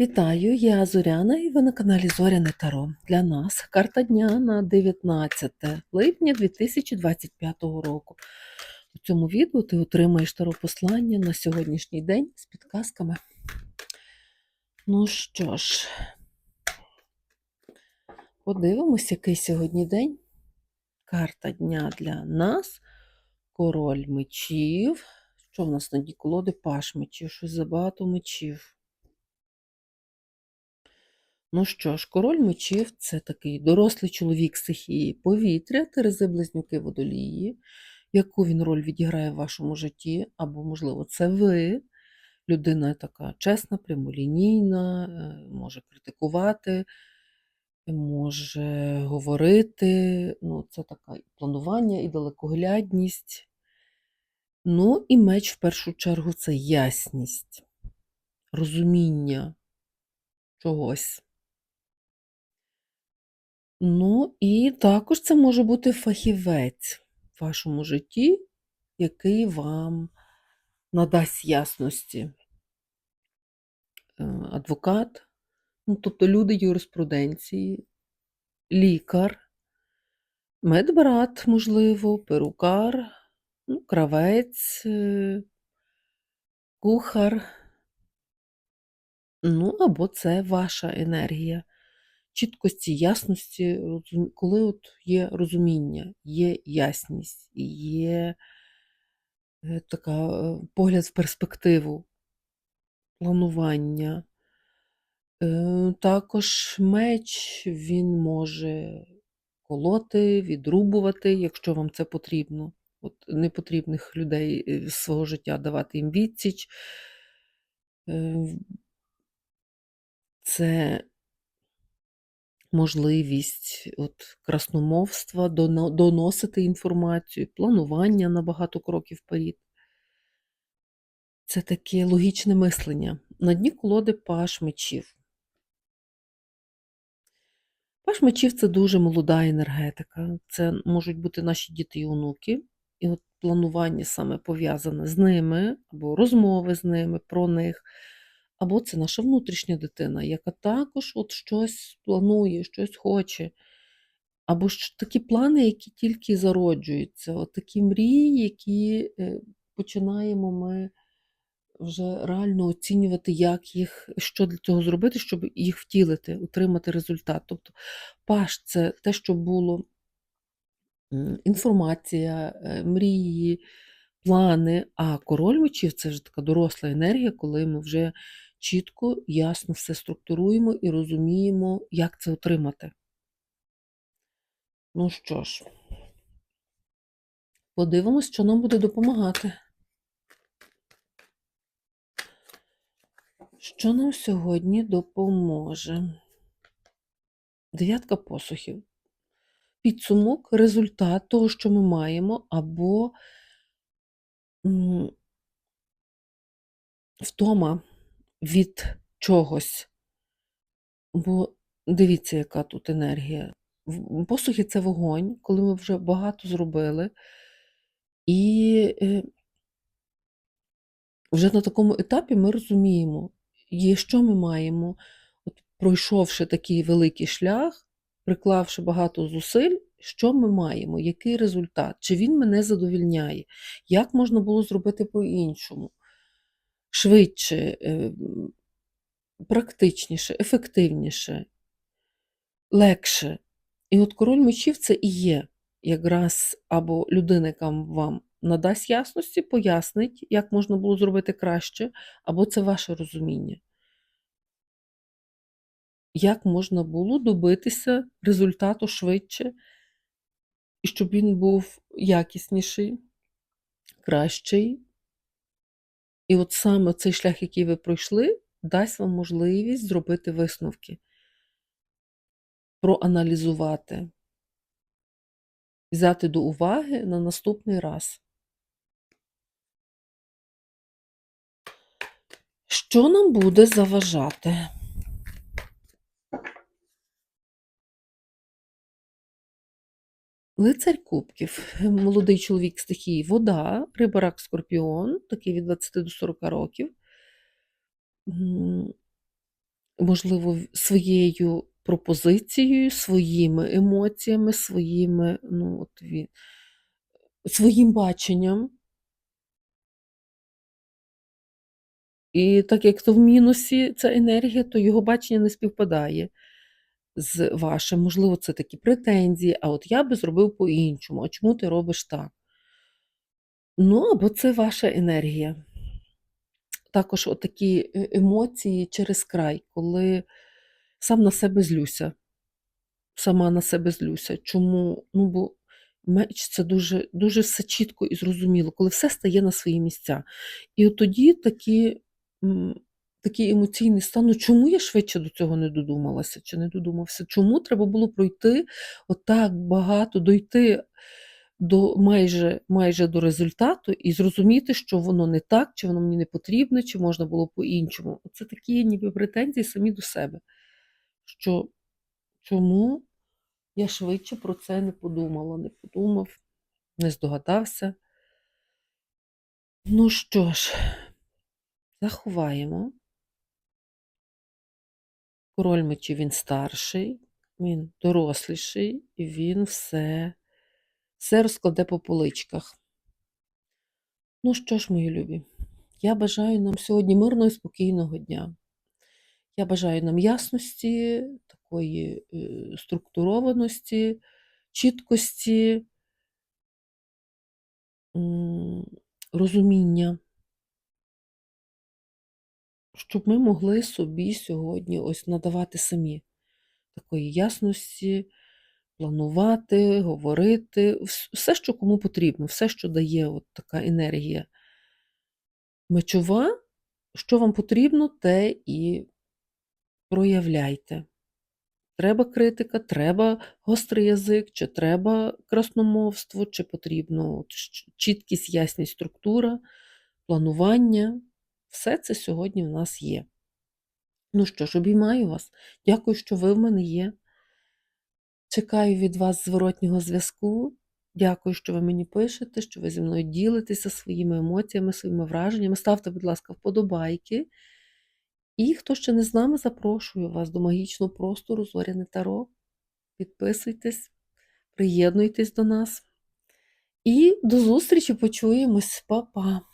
Вітаю, я Зоряна і ви на каналі Зоряне Таро. Для нас карта дня на 19 липня 2025 року. У цьому відео ти отримаєш таро послання на сьогоднішній день з підказками. Ну що ж, подивимось, який сьогодні день. Карта дня для нас. Король мечів. Що в нас на колоди? Паш мечів, щось забагато мечів. Ну що ж, король мечів це такий дорослий чоловік стихії повітря, терези близнюки водолії. Яку він роль відіграє в вашому житті? Або, можливо, це ви. Людина така чесна, прямолінійна, е, може критикувати, може говорити. Ну, Це таке планування і далекоглядність. Ну, і меч в першу чергу це ясність, розуміння чогось. Ну, і також це може бути фахівець в вашому житті, який вам надасть ясності. Е, Адвокат, ну, тобто люди юриспруденції, лікар, медбрат, можливо, перукар, ну, кравець, е, кухар. Ну, або це ваша енергія чіткості, ясності, коли от є розуміння, є ясність, є е, така е, погляд в перспективу, планування. Е, Також меч він може колоти, відрубувати, якщо вам це потрібно. От Непотрібних людей з свого життя давати їм відсіч. Це можливість от красномовства, доносити інформацію, планування на багато кроків вперед. Це таке логічне мислення. На дні колоди паш мечів. Паш мечів це дуже молода енергетика. Це можуть бути наші діти і онуки. І от планування саме пов'язане з ними, або розмови з ними про них, або це наша внутрішня дитина, яка також от щось планує, щось хоче. Або ж такі плани, які тільки зароджуються, от такі мрії, які е, починаємо ми вже реально оцінювати, як їх, що для цього зробити, щоб їх втілити, отримати результат. Тобто паш це те, що було інформація, е, мрії, плани, а король мечів це вже така доросла енергія, коли ми вже чітко, ясно все структуруємо і розуміємо, як це отримати. Ну що ж, подивимось, що нам буде допомагати. Що нам сьогодні допоможе? Дев'ятка посухів. Підсумок, результат того, що ми маємо, або втома від чогось. Бо дивіться, яка тут енергія. Посухи це вогонь, коли ми вже багато зробили. І е, вже на такому етапі ми розуміємо, що ми маємо, от, пройшовши такий великий шлях, приклавши багато зусиль, що ми маємо, який результат, чи він мене задовільняє, як можна було зробити по-іншому, швидше, е, практичніше, ефективніше, легше. І от король мечів це і є якраз або людина, яка вам надасть ясності, пояснить, як можна було зробити краще, або це ваше розуміння. Як можна було добитися результату швидше, і щоб він був якісніший, кращий. І от саме цей шлях, який ви пройшли, дасть вам можливість зробити висновки, проаналізувати, взяти до уваги на наступний раз. Що нам буде заважати? Лицарь кубків, молодий чоловік стихії вода, рибарак скорпіон, такий від 20 до 40 років. Можливо, своєю пропозицією, своїми емоціями, своїми, ну, от ві своїм баченням. І так як то в мінусі ця енергія, то його бачення не співпадає з вашим. Можливо, це такі претензії: "А от я би зробив по-іншому, а чому ти робиш так?" Ну, або це ваша енергія. Також отакі е емоції через край, коли сам на себе злюся. Сама на себе злюся. Чому? Ну, бо меч це дуже дуже все чітко і зрозуміло, коли все стає на свої місця. І от тоді такі, такий емоційний стан: "Ну, чому я швидше до цього не додумалася чи не додумався? Чому треба було пройти отак багато, дойти до майже майже до результату і зрозуміти, що воно не так, чи воно мені не потрібне, чи можна було по-іншому?" Оце такі ніби претензії самі до себе, що чому я швидше про це не подумала, не подумав, не здогадався. Ну що ж, заховаємо. Король мечів він старший, він доросліший, і він все все розкладе по поличках. Ну що ж, мої любі, я бажаю нам сьогодні мирного і спокійного дня. Я бажаю нам ясності, такої, е, структурованості, чіткості розуміння. Щоб ми могли собі сьогодні ось надавати самі такої ясності, планувати, говорити, все, що кому потрібно, все, що дає от така енергія мечова, що вам потрібно, те і проявляйте. Треба критика, треба гострий язик, чи треба красномовство, чи потрібно чіткість, ясність, структура, планування. Все це сьогодні в нас є. Ну що ж, обіймаю вас. Дякую, що ви в мене є. Чекаю від вас зворотнього зв'язку. Дякую, що ви мені пишете, що ви зі мною ділитеся своїми емоціями, своїми враженнями. Ставте, будь ласка, вподобайки. І хто ще не з нами, запрошую вас до магічного простору Зоряне Таро. Підписуйтесь, приєднуйтесь до нас. І до зустрічі, почуємось. Па-па!